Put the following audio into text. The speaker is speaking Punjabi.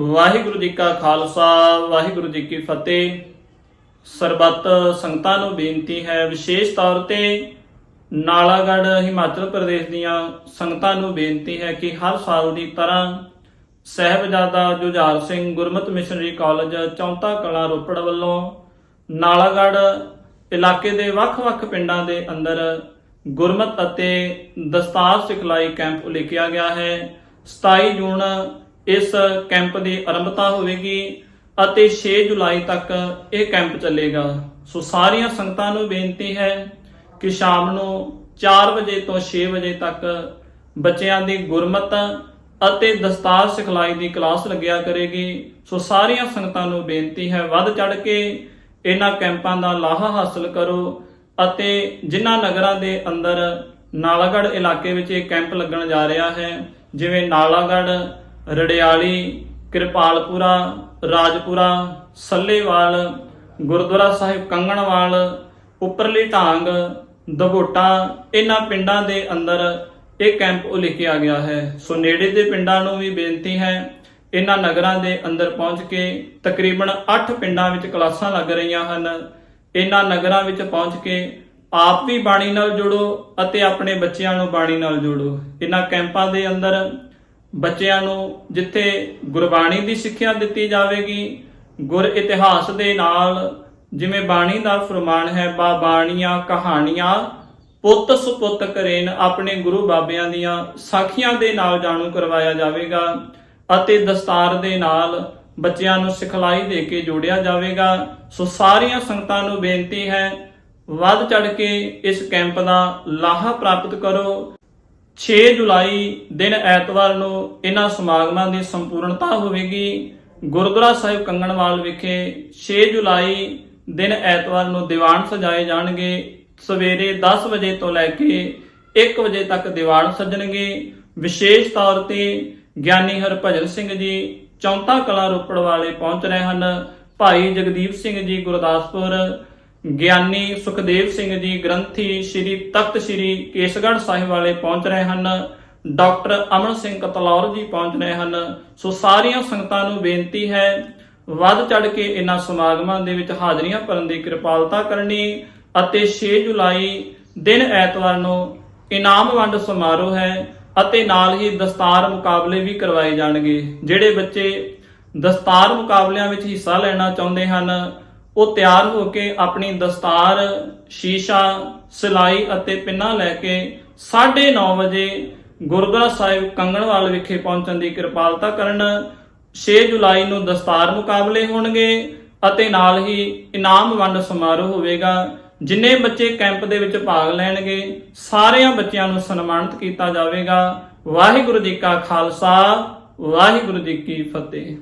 ਵਾਹਿਗੁਰੂ ਜੀ ਕਾ ਖਾਲਸਾ, ਵਾਹਿਗੁਰੂ ਜੀ ਕੀ ਫਤਿਹ। ਸਰਬੱਤ ਸੰਗਤਾਂ ਨੂੰ ਬੇਨਤੀ ਹੈ ਵਿਸ਼ੇਸ਼ ਤੌਰ ਤੇ ਨਾਲਾਗੜ੍ਹ, ਹਿਮਾਚਲ ਪ੍ਰਦੇਸ਼ ਦੀਆਂ ਸੰਗਤਾਂ ਨੂੰ ਬੇਨਤੀ ਹੈ ਕਿ ਹਰ ਸਾਲ ਦੀ ਤਰ੍ਹਾਂ ਸਹਿਬਜ਼ਾਦਾ ਜੁਝਾਰ ਸਿੰਘ ਗੁਰਮਤਿ ਮਿਸ਼ਨਰੀ ਕਾਲਜ ਚੌਂਤਾ ਕਲਾ ਰੋਪੜ ਵੱਲੋਂ ਨਾਲਾਗੜ੍ਹ ਇਲਾਕੇ ਦੇ ਵੱਖ-ਵੱਖ ਪਿੰਡਾਂ ਦੇ ਅੰਦਰ ਗੁਰਮਤ ਅਤੇ ਦਸਤਾਰ ਸਿਖਲਾਈ ਕੈਂਪ ਉਲੀਕਿਆ ਗਿਆ ਹੈ। 27 ਜੂਨ ਇਸ ਕੈਂਪ ਦੀ ਆਰੰਭਤਾ ਹੋਵੇਗੀ ਅਤੇ 6 ਜੁਲਾਈ ਤੱਕ ਇਹ ਕੈਂਪ ਚੱਲੇਗਾ। ਸੋ ਸਾਰੀਆਂ ਸੰਗਤਾਂ ਨੂੰ ਬੇਨਤੀ ਹੈ ਕਿ ਸ਼ਾਮ ਨੂੰ 4 ਵਜੇ ਤੋਂ 6 ਵਜੇ ਤੱਕ ਬੱਚਿਆਂ ਦੀ ਗੁਰਮਤ ਅਤੇ ਦਸਤਾਰ ਸਿਖਲਾਈ ਦੀ ਕਲਾਸ ਲੱਗਿਆ ਕਰੇਗੀ। ਸੋ ਸਾਰੀਆਂ ਸੰਗਤਾਂ ਨੂੰ ਬੇਨਤੀ ਹੈ ਵੱਧ ਚੜ ਕੇ ਇਹਨਾਂ ਕੈਂਪਾਂ ਦਾ ਲਾਹਾ ਹਾਸਲ ਕਰੋ ਅਤੇ ਜਿਨ੍ਹਾਂ ਨਗਰਾਂ ਦੇ ਅੰਦਰ ਨਾਲਾਗੜ੍ਹ ਇਲਾਕੇ ਵਿੱਚ ਇਹ ਕੈਂਪ ਲੱਗਣ ਜਾ ਰਿਹਾ ਹੈ, ਜਿਵੇਂ ਨਾਲਾਗੜ੍ਹ ਰੜਿਆਲੀ, ਕਿਰਪਾਲਪੁਰਾ, ਰਾਜਪੁਰਾ, ਸੱਲੇਵਾਲ, ਗੁਰਦੁਆਰਾ ਸਾਹਿਬ ਕੰਗਣਵਾਲ, ਉੱਪਰਲੀ ਢਾਂਗ ਦਗੋਟਾ ਇਹਨਾਂ ਪਿੰਡਾਂ ਦੇ ਅੰਦਰ ਇਹ ਕੈਂਪ ਉਲੀਕਿਆ ਗਿਆ ਹੈ। ਸੋ ਨੇੜੇ ਦੇ ਪਿੰਡਾਂ ਨੂੰ ਵੀ ਬੇਨਤੀ ਹੈ, ਇਹਨਾਂ ਨਗਰਾਂ ਦੇ ਅੰਦਰ ਪਹੁੰਚ ਕੇ ਤਕਰੀਬਨ 8 ਪਿੰਡਾਂ ਵਿੱਚ ਕਲਾਸਾਂ ਲੱਗ ਰਹੀਆਂ ਹਨ। ਇਹਨਾਂ ਨਗਰਾਂ ਵਿੱਚ ਪਹੁੰਚ ਕੇ ਆਪ ਵੀ ਬਾਣੀ ਨਾਲ ਜੁੜੋ ਅਤੇ ਆਪਣੇ ਬੱਚਿਆਂ ਨੂੰ ਬਾਣੀ ਨਾਲ ਜੋੜੋ। ਇਹਨਾਂ ਕੈਂਪਾਂ ਦੇ ਅੰਦਰ ਬੱਚਿਆਂ ਨੂੰ ਜਿੱਥੇ ਗੁਰਬਾਣੀ ਦੀ ਸਿੱਖਿਆ ਦਿੱਤੀ ਜਾਵੇਗੀ, ਗੁਰ ਇਤਿਹਾਸ ਦੇ ਨਾਲ ਜਿਵੇਂ ਬਾਣੀ ਦਾ ਫਰਮਾਨ ਹੈ, ਬਾ ਬਾਣੀਆਂ ਕਹਾਣੀਆਂ, ਪੁੱਤ ਸੁਪੁੱਤ ਕਰੇਨ ਆਪਣੇ ਗੁਰੂ ਬਾਬਿਆਂ ਦੀਆਂ ਸਾਖੀਆਂ ਦੇ ਨਾਲ ਜਾਣੂ ਕਰਵਾਇਆ ਜਾਵੇਗਾ ਅਤੇ ਦਸਤਾਰ ਦੇ ਨਾਲ ਬੱਚਿਆਂ ਨੂੰ ਸਿਖਲਾਈ ਦੇ ਕੇ ਜੋੜਿਆ ਜਾਵੇਗਾ। ਸੋ ਸਾਰੀਆਂ ਸੰਗਤਾਂ ਨੂੰ ਬੇਨਤੀ ਹੈ, ਵੱਧ ਚੜ ਕੇ ਇਸ ਕੈਂਪ ਦਾ ਲਾਹਾ ਪ੍ਰਾਪਤ ਕਰੋ। 6 ਜੁਲਾਈ ਦਿਨ ਐਤਵਾਰ ਨੂੰ ਇਹਨਾਂ ਸਮਾਗਮਾਂ ਦੀ ਸੰਪੂਰਨਤਾ ਹੋਵੇਗੀ। ਗੁਰਦੁਆਰਾ ਸਾਹਿਬ ਕੰਗਣਵਾਲ ਵਿਖੇ 6 ਜੁਲਾਈ ਦਿਨ ਐਤਵਾਰ ਨੂੰ ਦੀਵਾਨ ਸਜਾਏ ਜਾਣਗੇ। ਸਵੇਰੇ 10 ਵਜੇ ਤੋਂ ਲੈ ਕੇ 1 ਵਜੇ ਤੱਕ ਦੀਵਾਨ ਸੱਜਣਗੇ। ਵਿਸ਼ੇਸ਼ ਤੌਰ ਤੇ ਗਿਆਨੀ ਹਰਭਜਨ ਸਿੰਘ ਜੀ ਚੌਂਤਾ ਕਲਾ ਰੋਪੜ ਵਾਲੇ ਪਹੁੰਚ ਰਹੇ ਹਨ। ਭਾਈ ਜਗਦੀਪ ਸਿੰਘ ਜੀ ਗੁਰਦਾਸਪੁਰ ਗਿਆਨੀ ਸੁਖਦੇਵ ਸਿੰਘ ਜੀ ਗ੍ਰੰਥੀ ਸ਼੍ਰੀ ਤਖਤ ਸ਼੍ਰੀ ਕੇਸਗੜ੍ਹ ਸਾਹਿਬ ਵਾਲੇ ਪਹੁੰਚ ਰਹੇ ਹਨ। ਡਾਕਟਰ ਅਮਨ ਸਿੰਘ ਕਤਲੌਰ ਜੀ ਪਹੁੰਚ ਰਹੇ ਹਨ। ਸੋ ਸਾਰੀਆਂ ਸੰਗਤਾਂ ਨੂੰ ਬੇਨਤੀ ਹੈ, ਵੱਧ ਚੜ ਕੇ ਇਹਨਾਂ ਸਮਾਗਮਾਂ ਦੇ ਵਿੱਚ ਹਾਜ਼ਰੀਆਂ ਭਰਨ ਦੀ ਕਿਰਪਾਲਤਾ ਕਰਨੀ ਅਤੇ 6 ਜੁਲਾਈ ਦਿਨ ਐਤਵਾਰ ਨੂੰ ਇਨਾਮ ਵੰਡ ਸਮਾਰੋਹ ਹੈ ਅਤੇ ਨਾਲ ਹੀ ਦਸਤਾਰ ਮੁਕਾਬਲੇ ਵੀ ਕਰਵਾਏ ਜਾਣਗੇ, ਜਿਹੜੇ ਬੱਚੇ ਦਸਤਾਰ ਮੁਕਾਬਲਿਆਂ ਵਿੱਚ ਹਿੱਸਾ ਲੈਣਾ ਚਾਹੁੰਦੇ ਹਨ। ਉਹ ਤਿਆਰ ਹੋ ਕੇ ਆਪਣੀ ਦਸਤਾਰ, ਸ਼ੀਸ਼ਾ, ਸਿਲਾਈ ਅਤੇ ਪਿੰਨਾ ਲੈ ਕੇ 9:30 ਵਜੇ ਗੁਰਦੁਆਰਾ ਸਾਹਿਬ ਕੰਗਣਵਾਲ ਵਿਖੇ ਪਹੁੰਚਣ ਦੀ ਕਿਰਪਾਲਤਾ ਕਰਨ 6 ਜੁਲਾਈ ਨੂੰ ਦਸਤਾਰ ਮੁਕਾਬਲੇ ਹੋਣਗੇ ਅਤੇ ਨਾਲ ਹੀ ਇਨਾਮ ਵੰਡ ਸਮਾਰੋਹ ਹੋਵੇਗਾ, ਜਿੰਨੇ ਬੱਚੇ ਕੈਂਪ ਦੇ ਵਿੱਚ ਭਾਗ ਲੈਣਗੇ, ਸਾਰਿਆਂ ਬੱਚਿਆਂ ਨੂੰ ਸਨਮਾਨਿਤ ਕੀਤਾ ਜਾਵੇਗਾ। ਵਾਹਿਗੁਰੂ ਜੀ ਕਾ ਖਾਲਸਾ, ਵਾਹਿਗੁਰੂ ਜੀ ਕੀ ਫਤਿਹ।